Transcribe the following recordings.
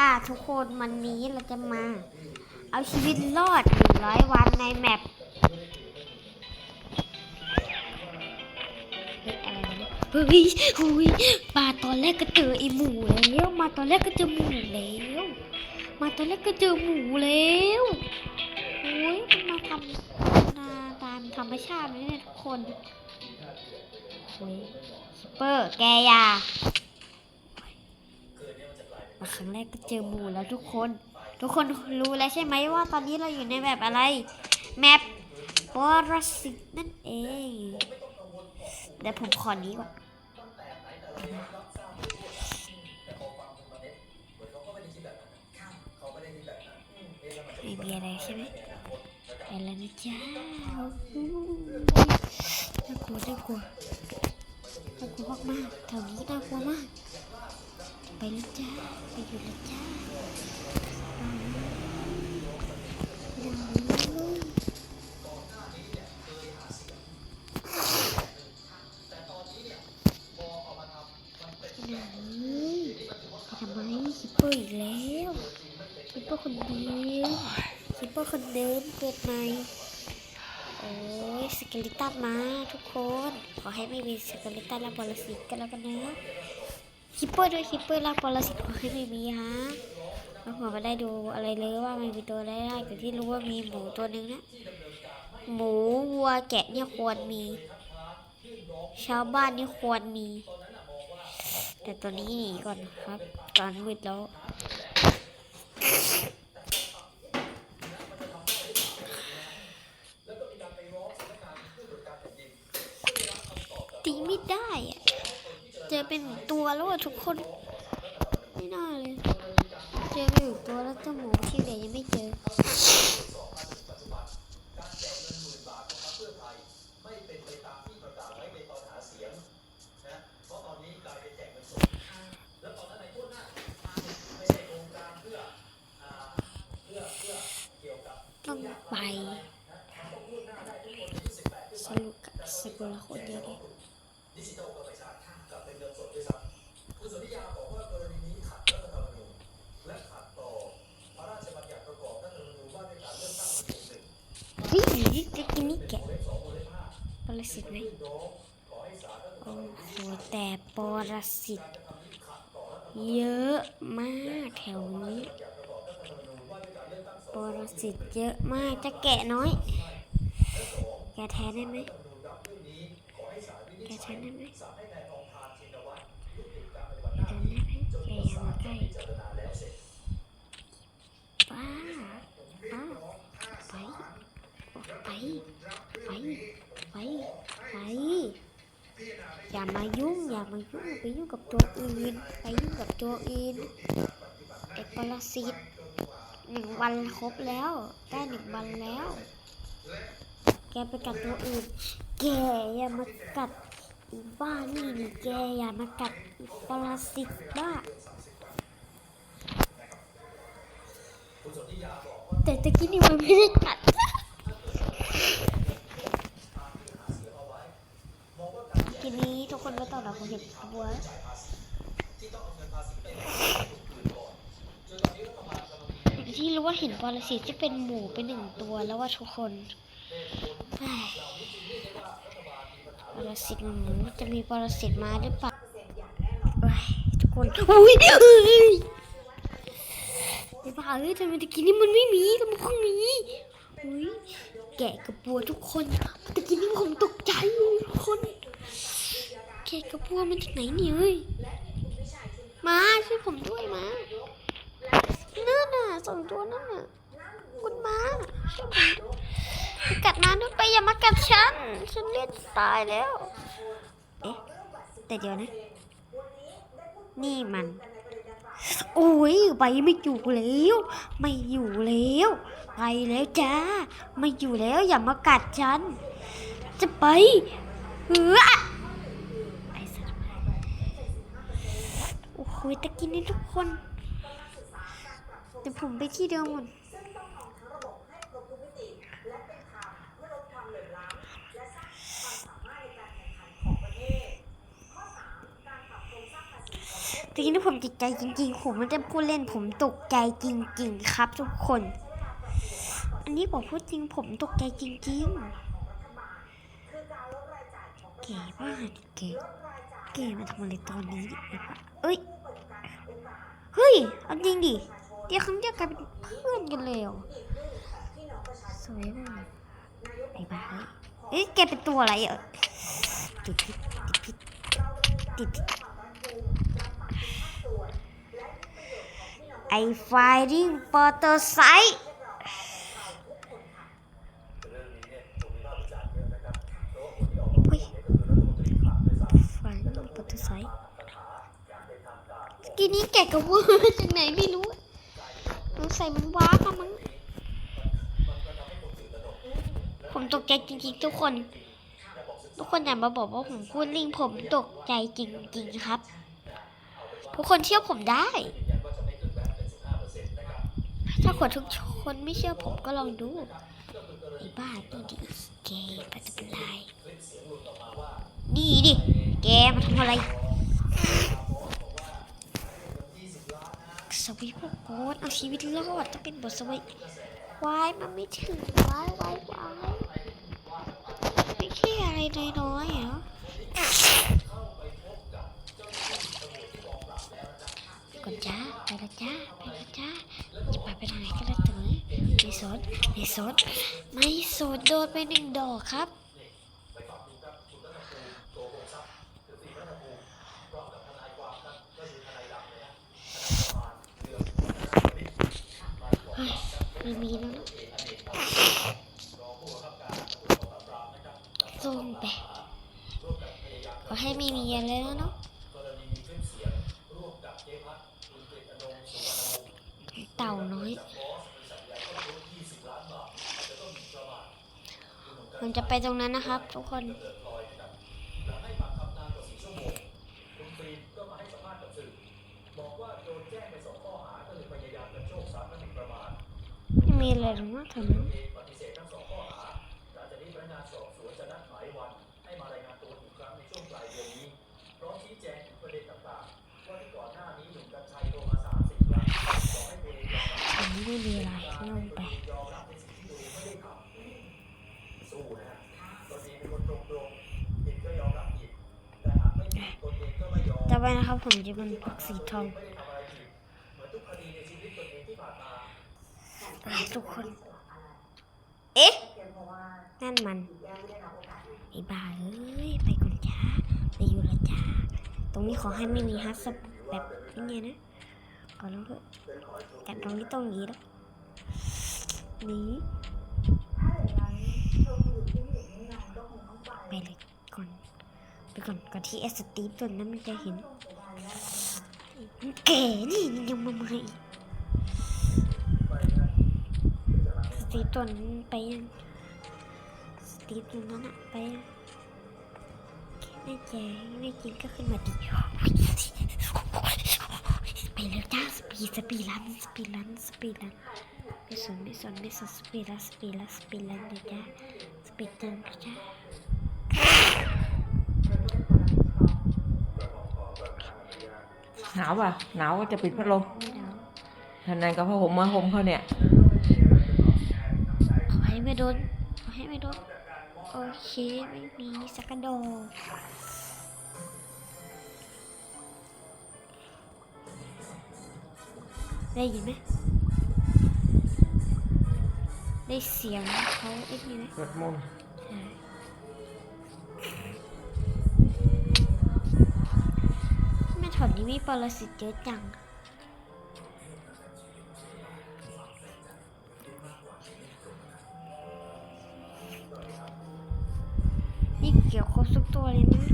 อ่าทุกคนวันนี้เราจะมา เอาชีวิตรอดหนึ่งร้อยวันในแมปเฮ้ยอะไรเนี่ยเฮ้ยหุยมาตอนแรกก็เจอไอหมูแล้ว มาตอนแรกก็เจอหมูแล้ว มาตอนแรกก็เจอหมูแล้วโอ้ยมันมาทำนาตามธรรมชาติเลยเนี่ยทุกคนโอ้ยเปอร์แกยา มาครั้งแรกก็เจอหมูแล้วทุกคน ทุกคนรู้แล้วใช่ไหมว่าตอนนี้เราอยู่ในแมปอะไร แมปปรสิตนั่นเองเดี๋ยวผมขอนี้ก่อนไม่มีอะไรใช่ไหมไปแล้วนะจ๊ะน่ากลัวน่ากลัวน่ากลัวมากๆแถวนี้น่ากลัวมาก ไปแล้วจ้าไปอยู่แล้วจ้าไหนไปทำไมคิปเปอร์อีกแล้วคิปเปอร์คนเดิมคิปเปอร์คนเดิมเกิดใหม่โอ้ยสเกลิตันมาทุกคน ขอให้ไม่มีสเกลิตันและบอลสิตกันแล้วกันนะ คิปเปอร์ด้วยคิปเปอร์ลากปรสิตขอให้ไม่มีฮะแล้วผมไม่ได้ดูอะไรเลยว่ามันมีตัวอะไรได้แต่ที่รู้ว่ามีหมูตัวหนึ่งนะหมูวัวแกะเนี่ยควรมี ชาวบ้านนี่ควรมี แต่ตัวนี้หนีก่อนครับตอนมืดแล้วตีไม่ได้อะ เจอเป็นตัวแล้วอะทุกคน ไม่น่าเลย เจอไปอยู่ตัวแล้วเจ้าหมูที่เหลือยังไม่เจอต้องไปสรุปกับสกุลคนเดียวเลยจะกินนี่แกะปร สิตไหมโอ้โหแต่ปรสิตเยอะมากแถวนี้ ปรสิตเยอะมากจะแกะน้อย แกะแทนได้ไหมแกะแทนได้ไหมได้ไปไป ไปไป อย่ามายุ่ง อย่ามายุ่ง ไปยุ่งกับตัวอื่น ไปยุ่งกับตัวอื่นไอ้ปรสิตหนึ่งวันครบแล้ว ได้หนึ่งวันแล้ว แกไปกัดตัวอื่น แกอย่ามากัดอีบ้านี่นี่แกอย่ามากัดอีปรสิตบ้าแต่ตะกี้นี่มันไม่ได้กัด ทีนี้ทุกคนก็ตอบรับผมเห็นบัวที่รู้ว่าเห็นปรสิตจะเป็นหมูเป็นหนึ่งตัวแล้วว่าทุกคนปรสิตหมูจะมีปรสิตมาหรือเปล่าทุกคนอุ้ยเฮ้ยไอ้บ้าเอ้ยทำไมตะกี้นี่มันไม่มีทำไมต้องมีอุ้ยแกะกับบัวทุกคนตะกี้นี่ผมตกใจทุกคน แกกระพัวมันจากไหนเนี่ยเอ้ยมาช่วยผมด้วยมานั่นน่ะสองตัวนั่นน่ะคุณมาช่วยผมด้วยกัดมาด้วยไปอย่ามากัดฉันฉันเลือดตายแล้ว เอ๊ะแต่เดี๋ยวนะ นี่มันโอ้ยไปไม่อยู่แล้ว ไม่อยู่แล้ว ไปแล้วจ้า ไม่อยู่แล้วอย่ามากัดฉัน จะไปเฮ้อ ไอ้สัตว์ โอ้โหตะกินนี่ทุกคนเดี๋ยวผมไปที่เดิมก่อนทีนี้ผมติดใจจริงๆ ผมไม่ได้พูดเล่น ผมตกใจจริง ๆ ครับ ทุกคน อันนี้บอกพูดจริง ผมตกใจจริงๆ เก๋มากเก๋เก๋มาทำอะไรตอนนี้เอ้ย เฮ้ยเอาจริงดิเดี๋ยวครั้งเดียวกลายเป็นเพื่อนกันเลยเหรอสวยมากไอ้บ้าเอ้ยแกเป็นตัวอะไรอะติดพิษติดพิษติดพิษไอ้ไฟริ่งปอเตอร์ไซค์เฮ้ยไฟริ่งปอเตอร์ไซค์ ทีนี้แกก็ว่าจากไหนไม่รู้สงสัยมันว้าร์ปมามั้งผมตกใจจริงๆ ทุกคน ทุกคนอย่ามาบอกว่าผมพูดลิงผมตกใจจริงๆครับ ทุกคนเชื่อผมได้ ถ้าคนทุกคนไม่เชื่อผมก็ลองดูไอ้บ้านี่ดิแกมันจะเป็นไรนี่ดิแกมาทำอะไร สวิตพวกโกดเอาชีวิตรอดจะเป็นบทสวิตวายมันไม่ถึงวายวายวายไม่แค่อะไรน้อยๆเหรอก่อนจ้าไปละจ้าไปละจ้าจะไปไปทางไหนก็ได้ถึงไม่สนไม่สนไม่สนโดนไปหนึ่งดอกครับ ไม่มีแล้วนะส่งไปขอให้ไม่มีอะไรแล้วเนาะเต่าน้อย มันจะไปตรงนั้นนะครับทุกคน มีอะไรหรอกนะแถวนั้นอันนี้ไม่มีอะไรลงไปต่อไปนะครับผมจะเป็นพวกสีทองไป ทุกคน เอ๊ะ นั่นมันไอ้บ้าเอ้ย ไปก่อนจ้าไปอยู่และจ้า ตรงนี้ขอให้ไม่มีฮัทสแบบนี้นะก่อนแล้วก็แต่ตรงนี้ต้องหนีแล้วหนีไปเลยก่อน ไปก่อนก่อนที่เอสตีฟตัวนั้นมันจะเห็นแก่นี่มันยังมาใหม่ ตีฟตัวนั้นไปยังสตีฟตัวนั้นอะไปยังแม่แจแม่จริงก็ขึ้นมาดิไปแล้วจ้าสปีดสปีดลันสปีดลันสปีดลันไม่สนไม่สนไม่สนสปีดลันสปีดลันสปีดลันเลยจ้าสปีดลันเลยจ้าหนาวป่ะหนาวก็จะปิดพัดลมไม่เอาทันใดก็ผ้าห่มมาห่มเขาเนี่ยขอให้ไม่ โดนขอให้ไม่โดน โอเคไม่มีสักกระโดดได้ยินไหมได้เสียงเขาไอ้นี่ไหมสวดมนต์ใช่แม่ถอนนี้มีปรสิตเยอะจัง นี่เกี่ยวครบทุกตัวเลยนะ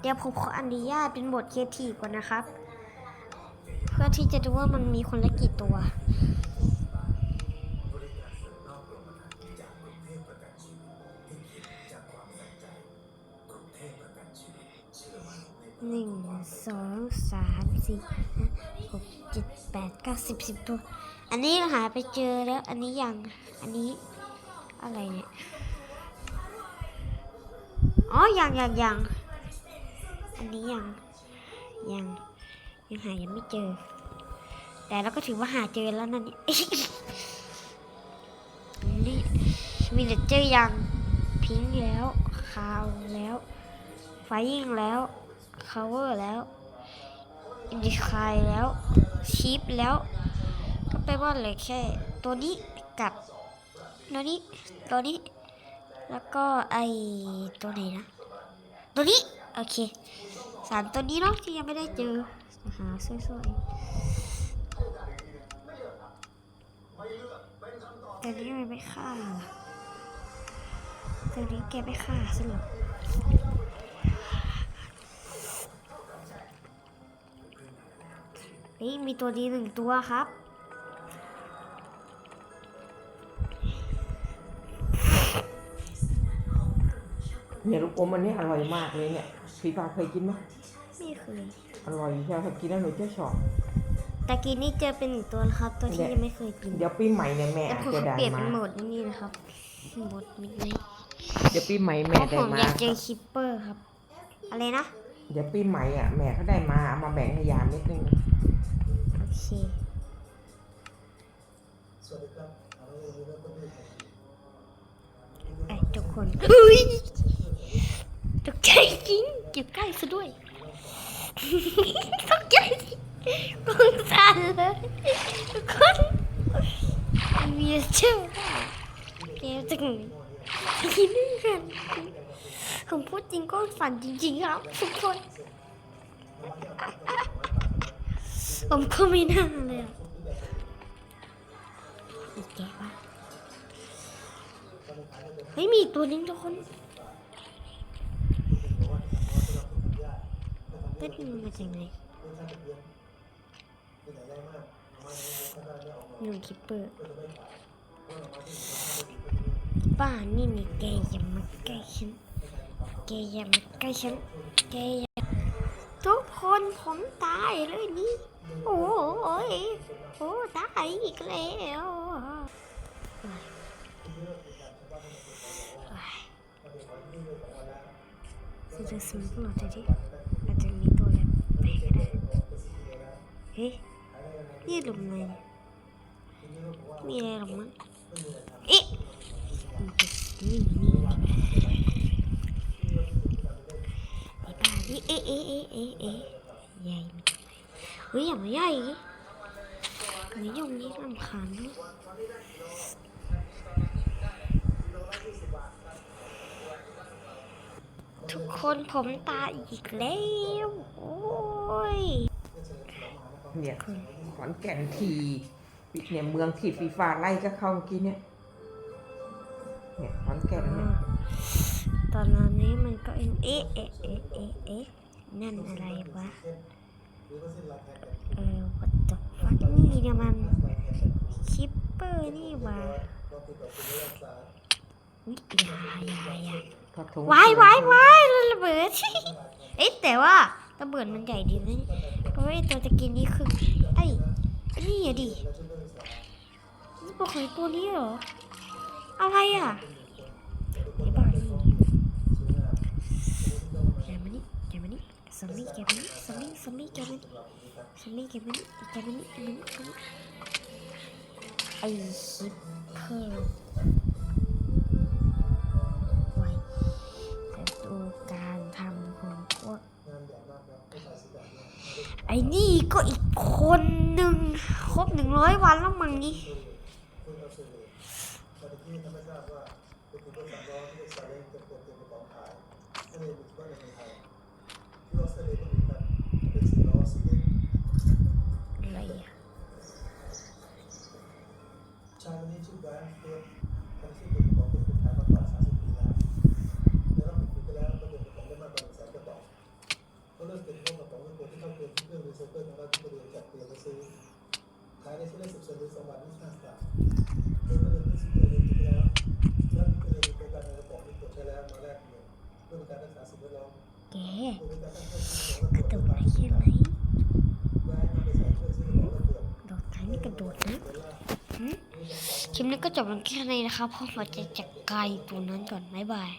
เดี๋ยวผมขออนุญาตเป็นบทเคทีก่อนนะครับ เพื่อที่จะดูว่ามันมีคนละกี่ตัว หนึ่งสองสามสี่ห้าหกเจ็ดแปดเก้าสิบสิบตัว อันนี้หาไปเจอแล้ว อันนี้ยัง อันนี้อะไรเนี่ย อ๋อยังยังยังอันนี้ยังยังยังหายังไม่เจอ แต่เราก็ถือว่าหาเจอแล้วนั่นนี่นี่มีแต่เจอยังพิงแล้วคาวแล้วไฟยิงแล้วคาเวอร์แล้วอินดิคายแล้วชีฟแล้ว ก็ไปว่าเลือแค่ ตัวนี้กับตัวนี้ตัวนี้ แล้วก็ไอตัวไหนนะ ตัวนี้ โอเคสามตัวนี้เนาะที่ยังไม่ได้เจอหาสวยๆตัวนี้มันไม่ฆ่าตัวนี้แกไม่ฆ่าสิหรอเฮ้ยมีตัวดีหนึ่งตัวครับ เนี่ยลูกอมอันนี้อร่อยมากเลยเนี่ยฟีฟ้าเคยกินไหมไม่เคย อร่อยใช่ไหมกินแล้วหนูจะชอบ แต่กินนี่เจอเป็นหนึ่งตัวนะครับ ตัวที่ยังไม่เคยกินเดี๋ยวปีใหม่เนี่ยแม่แต่อาจผมจะได้เปลี่ยนมาเป็นโหมดนี่นะครับโหมดมิดไนท์เดี๋ยวปีใหม่เพแม่ราะได้ผมมาอยากเจอคิปเปอร์ครับ อะไรนะ เดี๋ยวปีใหม่อะแม่เขาได้มาเอามาแบ่งให้ยามนิดนึงโอเคไอ้ทุกคนเฮ้ย ตกใจจริงเก็บใกล้ซะด้วยตกใจกองสั่นเลยทุกคนมีเชื่อเกมจังทีนึงกันผมพูดจริงก็ฝันจริงๆครับทุกคนผมก็ไม่น่าเลยอะอีกแกวะเฮ้ยมีอีกตัวนึงทุกคน เป็ดมันมาจากไหนหนึ่งคิปเปอร์บ้านนี่นี่แกอย่ามาใกล้ฉันแกอย่ามาใกล้ฉันแกอย่าทุกคนผมตายเลยนี่ โอ้ยโอ้ตายอีกแล้วจะจะสมมติดิอาจจะ เฮ้ยนี่หลุมไหนมีอะไรหรอมั้งเอ๊ะนี่นี่ไอ้บ้านี่เอ๊ะเอ๊ะเอ๊ะเอ๊ะเอ๊ะใหญ่เฮ้ยอย่ามาใหญ่ไม่ยงนี่ลำคาญด้วยทุกคนผมตาอีกแล้ว โอ้ย เนี่ยขอนแก่นทีเนี่ยเมืองที่ฟีฟ้าไล่ก็เข้าเมื่อกี้เนี่ย เนี่ยขอนแก่นเนี่ยตอนนี้มันก็เอ็นเอ๊ะเอ๊ะเอ๊ะเอ๊ะเอ๊ะนั่นอะไรวะเออ what the fuck นี่เนี่ยมันคิปเปอร์นี่วะอุ๊ยอย่าอย่าอย่ากระทงวายวายวายระเบิดเอ๊ะแต่ว่า ระเบิดมันใหญ่ดีนะเพราะว่าไอ้ตัวตะกินนี่คือไอ้นี่อะดินี่ปกของไอ้ตัวนี้เหรอ อะไรอะไอ้บ้านี่แกมานี่แกมานี่ซอมบี้แกมานี่ซอมบี้ซอมบี้แกมานี่ซอมบี้แกมานี่แกมานี่แกมานี่แกมานี่ไอ้ฮิปเปอร์ไว้แต่ดูการทำของพวก ไอ้นี่ก็อีกคนหนึ่งครบหนึ่งร้อยวันแล้วมั้งนี่อะไรอะชายคนนี้ชื่อแบงค์เฟิร์สทำชื่อเป็นของเป็นคนไทยมากว่า30ปีแล้วในรอบหนึ่งปีที่แล้วก็เดินกระป๋องได้มากกว่า1แสนกระป๋องก็เริ่มเป็นพวกกระป๋องเป็ นเครื่องรีไซเคิลของเราที่บริเวณจัดเตรียมไปซื้อขายในชิ้นละ10เซนต์หรือ2บาท25สตางค์โดยเมื่อเดือนพฤศจิกายนปีที่แล้วเริ่มเคยมีโครงการในระบบที่ตรวจใช้แล้วมาแรกเลยเพื่อการรักษาสิ่งแวดล้อมแกกระโดดได้แค่ไหนดองซื้อกระป๋องระเบิดโดดทั้งกระโดดนะหึคลิปนี้ก็จบลงแค่นี้นะครับเพราะผมจะจัดการตัวนั้นก่อนบ๊ายบาย